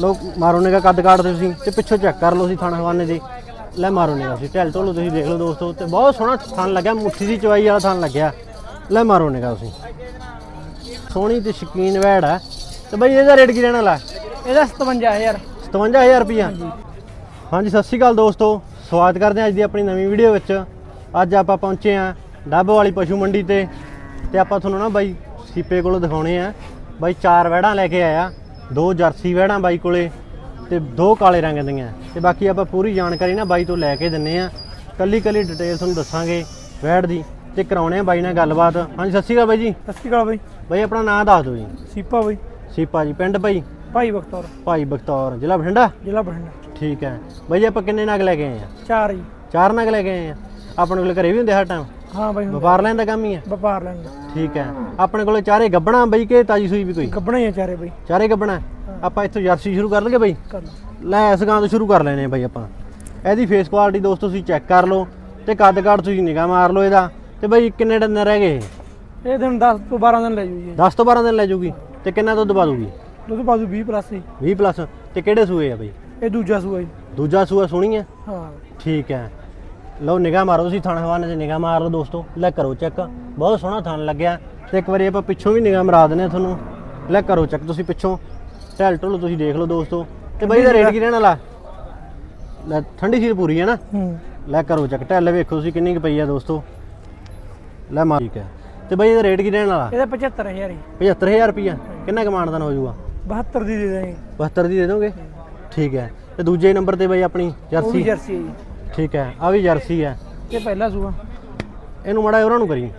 ਲੋ ਮਾਰੋ ਨਿਗਾ ਕੱਦ ਕਾਟਦੇ ਤੁਸੀਂ ਤੇ ਪਿੱਛੋਂ ਚੈੱਕ ਕਰ ਲਓ ਤੁਸੀਂ ਥਣ ਹਵਾਨੇ ਦੀ। ਲੈ ਮਾਰੋ ਨਿਗਾ ਤੁਸੀਂ ਢਿੱਲ ਢੋਲੋ ਤੁਸੀਂ ਦੇਖ ਲਓ ਦੋਸਤੋ ਤੇ ਬਹੁਤ ਸੋਹਣਾ ਥਣ ਲੱਗਿਆ ਮੁੱਠੀ ਦੀ ਚਵਾਈ ਵਾਲਾ ਥਣ ਲੱਗਿਆ। ਲੈ ਮਾਰੋ ਨਿਗਾ ਤੁਸੀਂ। ਸੋਹਣੀ ਤੇ ਸ਼ਕੀਨ ਵੈੜ ਹੈ ਤੇ ਬਈ ਇਹਦਾ ਰੇਟ ਕੀ ਰਹਿਣ ਵਾਲਾ? ਇਹਦਾ 57000 57000 ਰੁਪਿਆ ਹਾਂਜੀ। ਸਤਿ ਸ਼੍ਰੀ ਅਕਾਲ ਦੋਸਤੋ। ਸਵਾਗਤ ਕਰਦੇ ਹਾਂ ਅੱਜ ਦੀ ਆਪਣੀ ਨਵੀਂ ਵੀਡੀਓ ਵਿੱਚ। ਅੱਜ ਆਪਾਂ ਪਹੁੰਚੇ ਹਾਂ ਡੱਬ ਵਾਲੀ ਪਸ਼ੂ ਮੰਡੀ ਤੇ। ਤੇ ਆਪਾਂ ਤੁਹਾਨੂੰ ਨਾ ਬਾਈ ਸੀਪੇ ਕੋਲੋਂ ਦਿਖਾਉਣੇ ਆ। ਬਾਈ ਚਾਰ ਵਹਿੜਾਂ ਲੈ ਕੇ ਆਇਆ। ਦੋ ਜਰਸੀ ਵਹਿੜਾਂ ਬਾਈ ਕੋਲੇ ਤੇ ਦੋ ਕਾਲੇ ਰੰਗ ਦੀਆਂ। ਤੇ ਬਾਕੀ ਆਪਾਂ ਪੂਰੀ ਜਾਣਕਾਰੀ ਨਾ ਬਾਈ ਤੋਂ ਲੈ ਕੇ ਦਿੰਨੇ ਆ। ਕੱਲੀ ਕੱਲੀ ਡਿਟੇਲ ਤੁਹਾਨੂੰ ਦੱਸਾਂਗੇ ਵਹਿੜ ਦੀ ਤੇ ਕਰਾਉਣੇ ਆ ਬਾਈ ਨਾਲ ਗੱਲਬਾਤ। ਹਾਂਜੀ ਸਤਿ ਸ਼੍ਰੀ ਅਕਾਲ ਬਾਈ ਜੀ। ਸਤਿ ਸ਼੍ਰੀ ਅਕਾਲ ਬਾਈ। ਬਾਈ ਆਪਣਾ ਨਾਮ ਦੱਸ ਦਿਓ ਜੀ। ਸੀਪਾ ਬਾਈ। ਸੀਪਾ ਜੀ ਪਿੰਡ ਬਾਈ? ਭਾਈ ਬਖਤੌਰ। ਭਾਈ ਬਖਤੌਰ ਜ਼ਿਲ੍ਹਾ ਬਠਿੰਡਾ? ਜ਼ਿਲ੍ਹਾ ਬਠਿੰਡਾ। ਠੀਕ ਹੈ। ਬਾਈ ਜੀ ਆਪਾਂ ਕਿੰਨੇ ਨਗ ਲੈ ਕੇ ਆਏ ਆ? ਚਾਰ ਜੀ। ਚਾਰ ਨਗ ਲੈ ਕੇ ਆਏ ਆ। ਆਪਣੇ ਕੋਲ ਘਰੇ ਵੀ ਹੁੰਦੇ ਹਰ ਟਾਈਮ ਹਾਂ ਬਾਈ ਹੁੰਦਾ। ਵਪਾਰ ਲੈਣ ਦਾ ਕੰਮ ਹੀ ਹੈ ਵਪਾਰ ਲੈਂਦਾ ਠੀਕ ਹੈ। ਆਪਣੇ ਕੋਲ ਚਾਰੇ ਗੱਬਣਾ ਬਈ ਕੇ ਤਾਜੀ ਸੂਈ ਵੀ ਕੋਈ? ਗੱਬਣਾ ਹੀ ਆ ਚਾਰੇ ਬਾਈ। ਚਾਰੇ ਗੱਬਣਾ? ਆਪਾਂ ਇੱਥੋਂ ਜਰਸੀ ਸ਼ੁਰੂ ਕਰ ਲਈਏ ਬਈ? ਕਰ ਲਓ। ਲੈ ਇਸ ਗਾਂ ਤੋਂ ਸ਼ੁਰੂ ਕਰ ਲੈਨੇ ਆ ਬਈ ਆਪਾਂ। ਇਹਦੀ ਫੇਸ ਕੁਆਲਿਟੀ ਦੋਸਤੋ ਤੁਸੀਂ ਚੈੱਕ ਕਰ ਲਓ ਤੇ ਕੱਦ ਕਾਠ ਤੁਸੀਂ ਨਿਗਾਹ ਮਾਰ ਲਓ ਇਹਦਾ। ਤੇ ਬਈ ਕਿੰਨੇ ਡੰਨ ਰਹਿ ਗਏ ਇਹ? ਦਿਨ 10 ਤੋਂ 12 ਦਿਨ ਲੈ ਜੂ ਜੀ 10 ਤੋਂ 12 ਦਿਨ ਲੈ ਜੂਗੀ। ਤੇ ਕਿੰਨਾ ਦੁੱਧ ਪਾ ਦੂਗੀ? ਦੁੱਧ ਪਾਜੂ 20 ਪਲੱਸ ਹੀ। 20 ਪਲੱਸ ਤੇ ਕਿਹੜੇ ਸੂਏ ਆ ਬਈ? ਇਹ ਦੂਜਾ ਸੂਆ ਜੀ ਦੂਜਾ ਸੂਆ ਸੋਹਣੀ ਹੈ ਹਾਂ। ਠੀਕ ਹੈ। ਲਓ ਨਿਗਾਹ ਮਾਰੋ ਤੁਸੀਂ ਥਣ ਹਵਾਨੇ 'ਚ ਨਿਗਾਹ ਮਾਰ ਲਓ ਦੋਸਤੋ। ਲੈ ਕਰੋ ਚੈੱਕ। ਬਹੁਤ ਸੋਹਣਾ ਥਣ ਲੱਗਿਆ। ਤੇ ਇੱਕ ਵਾਰੀ ਆਪਾਂ ਪਿੱਛੋਂ ਵੀ ਨਿਗਾਹ ਮਰਾ ਹਾਂ ਤੁਹਾਨੂੰ। ਲੈ ਕਰੋ ਚੈੱਕ ਤੁਸੀਂ ਪਿੱਛੋਂ। ਢਲ ਢੁੱਲ ਤੁਸੀਂ ਦੇਖ ਲਓ ਦੋਸਤੋ। ਤੇ ਬਈ ਦਾ ਰੇਟ ਕੀ ਰਹਿਣ ਵਾਲਾ? ਲੈ ਠੰਡੀ ਸੀਲ ਪੂਰੀ ਹੈ ਨਾ? ਲੈ ਕਰੋ ਚੈੱਕ। ਢਲ ਵੇਖੋ ਤੁਸੀਂ ਕਿੰਨੀ ਕੁ ਪਈ ਆ ਦੋਸਤੋ। ਲੈ ਮਾਰ। ਠੀਕ ਹੈ। ਤੇ ਬਈ ਦਾ ਰੇਟ ਕੀ ਰਹਿਣ ਵਾਲਾ? ਇਹਦਾ 75000 ਹੀ। 75000 ਰੁਪਿਆ ਕਿੰਨਾ ਕਮਾਣਦਾਨ ਹੋ ਜਾਊਗਾ? 72 ਦੀ ਦੇ ਦਾਂਗੇ 72 ਦੀ ਦੇ ਦੋਗੇ? ਠੀਕ ਹੈ। ਤੇ ਦੂਜੇ ਨੰਬਰ ਤੇ ਬਈ ਆਪਣੀ ਜਰਸੀ? ਜਰਸੀ ਹੈ ਜੀ। ਠੀਕ ਹੈ ਆ ਵੀ ਜਰਸੀ ਹੈ। ਇਹ ਪਹਿਲਾ ਸੂਆ। ਇਹਨੂੰ ਮੜਾ ਉਹਨਾਂ ਨੂੰ ਕਰੀ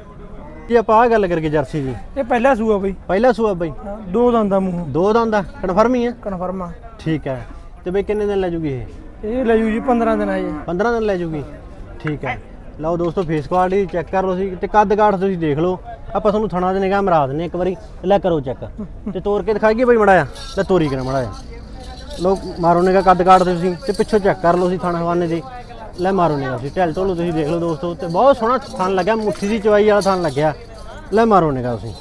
ਜੀ ਆਪਾਂ ਆ ਗੱਲ ਕਰਕੇ ਜਰਸੀ ਦੀ। ਇਹ ਪਹਿਲਾ ਸੂਆ ਬਾਈ। ਪਹਿਲਾ ਸੂਆ ਬਈ। ਹਾਂ, ਦੋ ਦੰਦ ਦਾ ਮੂੰਹ। ਦੋ ਦੰਦ ਦਾ ਕਨਫਰਮ ਹੀ ਹੈ। ਕਨਫਰਮ ਆ। ਠੀਕ ਹੈ ਤੇ ਬਈ ਕਿੰਨੇ ਦਿਨ ਲੈ ਜੂਗੀ ਇਹ? ਇਹ ਲੈ ਜੂ ਜੀ 15 ਦਿਨ ਆ ਜੀ। 15 ਦਿਨ ਲੈ ਜੂਗੀ। ਠੀਕ ਹੈ। ਲਓ ਦੋਸਤੋ ਫੇਸ ਕੁਆਲਿਟੀ ਚੈੱਕ ਕਰ ਲਓ ਤੁਸੀਂ ਤੇ ਕੱਦ ਕਾਠ ਤੁਸੀਂ ਦੇਖ ਲਓ। ਆਪਾਂ ਤੁਹਾਨੂੰ ਥਣਾ ਦੇ ਨਿਗਾਹ ਮਰਾ ਦਿੰਨੇ ਇੱਕ ਵਾਰੀ। ਲੈ ਕਰੋ ਚੈੱਕ ਤੇ ਤੋੜ ਕੇ ਦਿਖਾਈਏ ਬਈ ਮੜਾ ਆ ਲੈ ਤੋਰੀ ਕਰ ਮੜਾ ਆ ਲੋ ਮਾਰੋ ਨਿਗਾਹ ਕੱਦ ਕਾਠ ਤੁਸੀਂ। ਤੇ ਪਿੱਛੋਂ ਚੈੱਕ ਕਰ ਲਓ ਤੁਸੀਂ ਥਣਾ ਹਵਾਨੇ ਦੀ। ਲੈ ਮਾਰੋ ਨਿਗਾਹ ਤੁਸੀਂ ਢਿੱਲ ਢੋਲੋ ਤੁਸੀਂ ਦੇਖ ਲਓ ਦੋਸਤੋ ਤੇ ਬਹੁਤ ਸੋਹਣਾ ਥਣ ਲੱਗਿਆ ਮੁੱਠੀ ਦੀ ਚਵਾਈ ਵਾਲਾ ਥਣ ਲੱਗਿਆ। ਲੈ ਮਾਰੋ ਨਿਗਾਹ ਤੁਸੀਂ।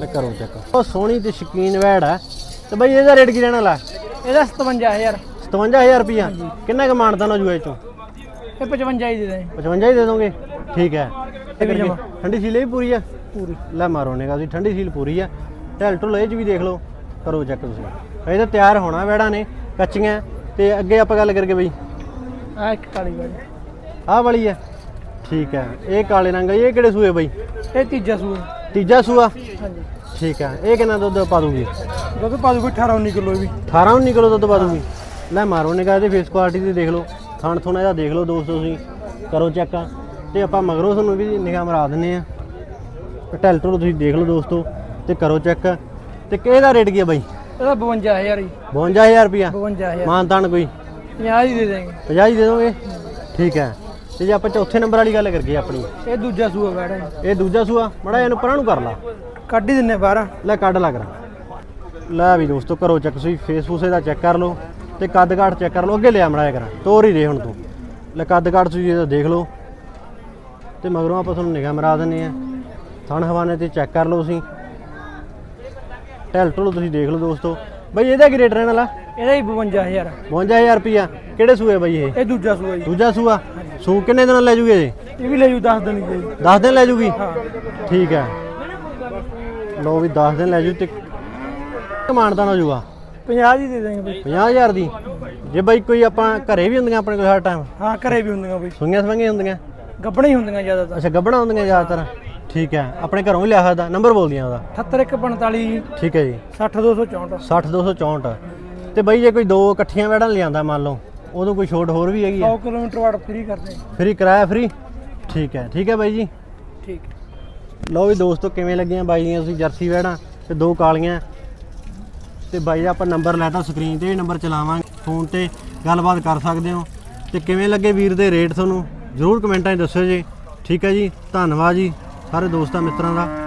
ਲੈ ਕਰੋ ਚੈੱਕ ਬਹੁਤ ਸੋਹਣੀ ਤੇ ਸ਼ਕੀਨ ਵੈੜ ਹੈ ਤੇ ਬਈ ਇਹਦਾ ਰੇਟ ਕੀ ਰਹਿਣ ਵਾਲਾ? ਇਹਦਾ 57000 57000 ਰੁਪਿਆ ਕਿੰਨਾ ਕੁ ਮਾਨਤਾ ਨਾ ਜੂਏ ਚੋਂ? ਇਹ 55 ਹੀ ਦੇ ਦਾਂਗੇ 55 ਹੀ ਦੇ ਦੋਗੇ? ਠੀਕ ਹੈ। ਠੰਡੀ ਸੀਲ ਵੀ ਪੂਰੀ ਆ? ਪੂਰੀ। ਲੈ ਮਾਰੋ ਨੇ ਤੁਸੀਂ ਠੰਡੀ ਸੀਲ ਪੂਰੀ ਆ। ਢਲ ਢੁਲ ਇਹ ਚ ਵੀ ਦੇਖ ਲਓ। ਕਰੋ ਚੈੱਕ ਤੁਸੀਂ। ਇਹ ਤਾਂ ਤਿਆਰ ਹੋਣਾ ਵੈੜਾਂ ਨੇ ਕੱਚੀਆਂ। ਤੇ ਅੱਗੇ ਆਪਾਂ ਗੱਲ ਕਰਕੇ ਬਈ। ਆ ਇੱਕ ਕਾਲੀ ਬਾਈ ਆਹ ਵਾਲੀ ਆ ਠੀਕ ਹੈ। ਇਹ ਕਾਲੇ ਰੰਗ ਵਾਲੀ, ਇਹ ਕਿਹੜੇ ਸੂਏ ਬਈ? ਇਹ ਤੀਜਾ ਸੂਆ। ਤੀਜਾ ਸੂਆ? ਹਾਂਜੀ। ਠੀਕ ਹੈ। ਇਹ ਕਿੰਨਾ ਦੁੱਧ ਪਾ ਦੂਗੀ? ਦੁੱਧ ਪਾਜੂ ਕੋਈ 18 19 ਕਿਲੋ ਵੀ। 18 19 ਕਿਲੋ ਦੁੱਧ ਪਾ ਦੂਗੀ। ਲੈ ਮਾਰੋ ਨਿਕਾ ਇਹਦੇ ਫੇਸ ਕੁਆਲਿਟੀ ਦੀ ਦੇਖ ਲਓ। ਥਣ ਥੁਣਾ ਇਹਦਾ ਦੇਖ ਲਓ ਦੋਸਤੋ ਤੁਸੀਂ। ਕਰੋ ਚੈੱਕ। ਤੇ ਆਪਾਂ ਮਗਰੋਂ ਤੁਹਾਨੂੰ ਵੀ ਨਿਗਾਹ ਮਰਾ ਦਿੰਨੇ ਆ ਢਲ ਢੁਲ ਤੁਸੀਂ ਦੇਖ ਲਓ ਦੋਸਤੋ। ਤੇ ਕਰੋ ਚੈੱਕ। ਤੇ ਕਿਹਦਾ ਰੇਟ ਕੀ ਆ ਬਾਈ? ਇਹਦਾ 52000 ਹੀ। 52000 ਰੁਪਿਆ 52000 ਮਾਨਤਾਨ ਕੋਈ? 50 ਹੀ ਦੇ ਦਾਂਗੇ 50 ਹੀ ਦੇ ਦੋਗੇ? ਠੀਕ ਹੈ। ਤੇ ਜੇ ਆਪਾਂ ਚੌਥੇ ਨੰਬਰ ਵਾਲੀ ਗੱਲ ਕਰੀਏ ਆਪਣੀ। ਇਹ ਦੂਜਾ ਸੂਆ ਬੈੜਾ ਇਹ ਦੂਜਾ ਸੂਆ? ਮੜਾ ਇਹਨੂੰ ਪਰਾਂ ਨੂੰ ਕਰ ਲਾ। ਕੱਢ ਹੀ ਦਿੰਨੇ ਬਾਹਰ ਲੈ ਕੱਢ ਲੱਗ ਰਾ ਲੈ ਵੀ ਦੋਸਤੋ ਕਰੋ ਚੈੱਕ ਤੁਸੀਂ ਫੇਸਬੁੱਕ ਇਹਦਾ ਚੈੱਕ ਕਰ ਲਓ। ਤੇ ਕੱਦ ਕਾਠ ਚੈੱਕ ਕਰ ਲਓ ਅੱਗੇ ਲਿਆ ਮੜਾਇਆ ਕਰਾਂ। ਤੋਰ ਹੀ ਦੇ ਹੁਣ ਤੂੰ। ਲੈ ਕੱਦ ਕਾਠ ਤੁਸੀਂ ਇਹਦਾ ਦੇਖ ਲਓ। ਤੇ ਮਗਰੋਂ ਆਪਾਂ ਤੁਹਾਨੂੰ ਨਿਗਾਹ ਮਰਾ ਦਿੰਨੇ ਆ ਥਣ ਹਵਾਨੇ ਤੇ ਚੈੱਕ ਕਰ ਲਓ ਤੁਸੀਂ। ਢਲ ਢੁਲ ਤੁਸੀਂ ਦੇਖ ਲਓ ਦੋਸਤੋ। ਬਈ ਇਹਦਾ ਕੀ ਰੇਟ ਰਹਿਣ ਵਾਲਾ? ਇਹਦਾ ਹੀ 52000 52000 ਰੁਪਿਆ ਕਿਹੜੇ ਸੂਏ ਬਈ ਇਹ? ਇਹ ਦੂਜਾ ਸੂਆ ਜੀ। ਦੂਜਾ ਸੂਆ? ਸੂ ਕਿੰਨੇ ਦਿਨ ਲੈ ਜੂਗੇ ਇਹ? ਇਹ ਵੀ ਲੈ ਜੂ 10 ਦਿਨ ਜੀ। 10 ਦਿਨ ਲੈ ਜੂਗੀ? ਹਾਂ। ਠੀਕ ਹੈ। ਲੋ ਵੀ 10 ਦਿਨ ਲੈ ਜੂ ਤੇ ਕਮਾਂਡਦਾ ਹੋ ਜੂਗਾ? 50 ਹੀ ਦੇ ਦਾਂਗੇ ਬਈ। 50000 ਦੀ? ਜੇ ਬਾਈ ਕੋਈ ਆਪਾਂ ਘਰੇ ਵੀ ਹੁੰਦੀਆਂ ਆਪਣੇ ਕੋਲ ਹਰ ਟਾਈਮ? ਹਾਂ ਘਰੇ ਵੀ ਹੁੰਦੀਆਂ ਬਈ। ਸੁਈਆਂ ਸਵੰਗੀਆਂ ਹੁੰਦੀਆਂ? ਗੱਬਣਾ ਹੀ ਹੁੰਦੀਆਂ ਜ਼ਿਆਦਾਤਰ। ਅੱਛਾ ਗੱਬਣਾ ਹੁੰਦੀਆਂ ਜ਼ਿਆਦਾਤਰ। ਠੀਕ ਹੈ। ਆਪਣੇ ਘਰੋਂ ਵੀ ਲਿਆ ਸਕਦਾ। ਨੰਬਰ ਬੋਲਦੀਆਂ ਉਹਦਾ। 78145 ਠੀਕ ਹੈ ਜੀ। 60264 60264 ਤੇ ਬਾਈ ਜੇ ਕੋਈ ਦੋ ਇਕੱਠੀਆਂ ਵੈੜਾਂ ਲਿਆਂਦਾ ਮੰਨ ਲਓ ਉਦੋਂ ਕੋਈ ਛੋਟ ਹੋਰ ਵੀ ਹੈਗੀ 100 ਆ ਕਿਲੋਮੀਟਰ ਵਾਟ ਫ੍ਰੀ ਕਰਦੇ। ਹਾਂ। ਫ੍ਰੀ ਕਿਰਾਇਆ ਫ੍ਰੀ ਠੀਕ ਹੈ ਠੀਕ ਹੈ ਬਾਈ ਜੀ। ਠੀਕ। ਲਓ ਵੀ ਦੋਸਤੋ ਕਿਵੇਂ ਲੱਗੀਆਂ ਬਾਈ ਦੀਆਂ ਤੁਸੀਂ ਜਰਸੀ ਵੈੜਾਂ ਤੇ ਦੋ ਕਾਲੀਆਂ। ਤੇ ਬਾਈ ਦਾ ਆਪਾਂ ਨੰਬਰ ਲੈਤਾ ਸਕਰੀਨ ਤੇ ਇਹ ਨੰਬਰ ਚਲਾਵਾਂਗੇ ਫੋਨ ਤੇ ਗੱਲਬਾਤ ਕਰ ਸਕਦੇ ਹੋ। ਤੇ ਕਿਵੇਂ ਲੱਗੇ ਵੀਰ ਦੇ ਰੇਟ ਤੁਹਾਨੂੰ? ਜਰੂਰ ਕਮੈਂਟਾਂ 'ਚ ਦੱਸਿਓ ਜੀ। ਠੀਕ ਹੈ ਜੀ ਧੰਨਵਾਦ ਜੀ ਸਾਰੇ ਦੋਸਤਾਂ ਮਿੱਤਰਾਂ ਦਾ।